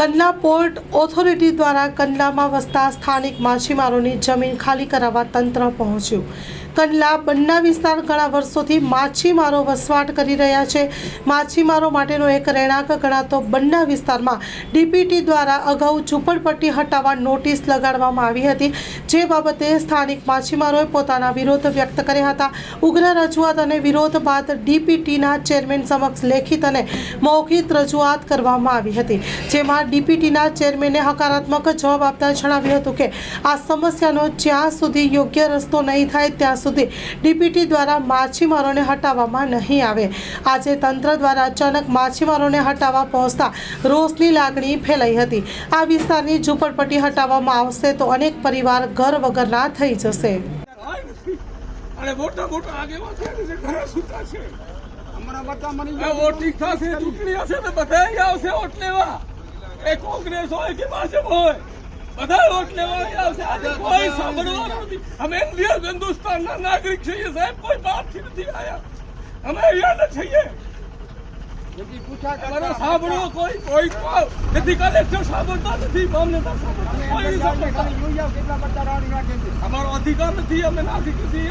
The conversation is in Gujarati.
કંડલા પોર્ટ ઓથોરિટી દ્વારા કંડલામાં વસતા સ્થાનિક માછીમારોની જમીન ખાલી કરાવવા તંત્ર પહોંચ્યું. કંડલા બંના વિસ્તાર ઘણા વર્ષોથી માછીમારો વસવાટ કરી રહ્યા છે. માછીમારો માટેનો એક રહેણાંક ગણાતો બંના વિસ્તારમાં ડીપીટી દ્વારા અગાઉ ઝૂંપડપટ્ટી હટાવવા નોટિસ લગાડવામાં આવી હતી. જે બાબતે સ્થાનિક માછીમારોએ પોતાના વિરોધ વ્યક્ત કર્યા હતા. ઉગ્ર રજૂઆત અને વિરોધ બાદ ડીપીટીના ચેરમેન સમક્ષ લેખિત અને મૌખિક રજૂઆત કરવામાં આવી હતી. જેમાં ડીપીટીના ચેરમેને હકારાત્મક જવાબ આપતા જણાવ્યું હતું કે, આ સમસ્યાનો જ્યાં સુધી યોગ્ય રસ્તો નહીં થાય, ત્યાં સુધી ડીપીટી દ્વારા માછીમારોને હટાવવામાં નહીં આવે. આજે તંત્ર દ્વારા અચાનક માછીમારોને હટાવવા પહોંચતા રોષની લાગણી ફેલાઈ હતી. આ વિસ્તારની ઝૂંપડપટ્ટી હટાવવામાં આવશે તો અનેક પરિવાર ઘર વગરના થઈ જશે. અને મોટા મોટા આગેવાન છે ને જે ઘરે સૂતા છે. અમારા બચ્ચા મરી આ વોટિંગ થશે ચૂંટણી હશે ને બધા આવશે વોટ લેવા. એ કોંગ્રેસ હોય કે ભાજપ હોય બધા વોટ લેવા આવશે. આજે કોઈ સાંભળવાનું નથી. અમે ઇન્ડિયન હિન્દુસ્તાનના નાગરિક છીએ સાહેબ કોઈ બહારથી નથી આવ્યા અમે અહીંયા છીએ. સાંભળો કોઈ કોઈ નથી કલેક્ટર સાંભળતા નથી મામલેદાર સાંભળતા કોઈ સાંભળતા અમારો અધિકાર નથી અમે નાગરિક નથી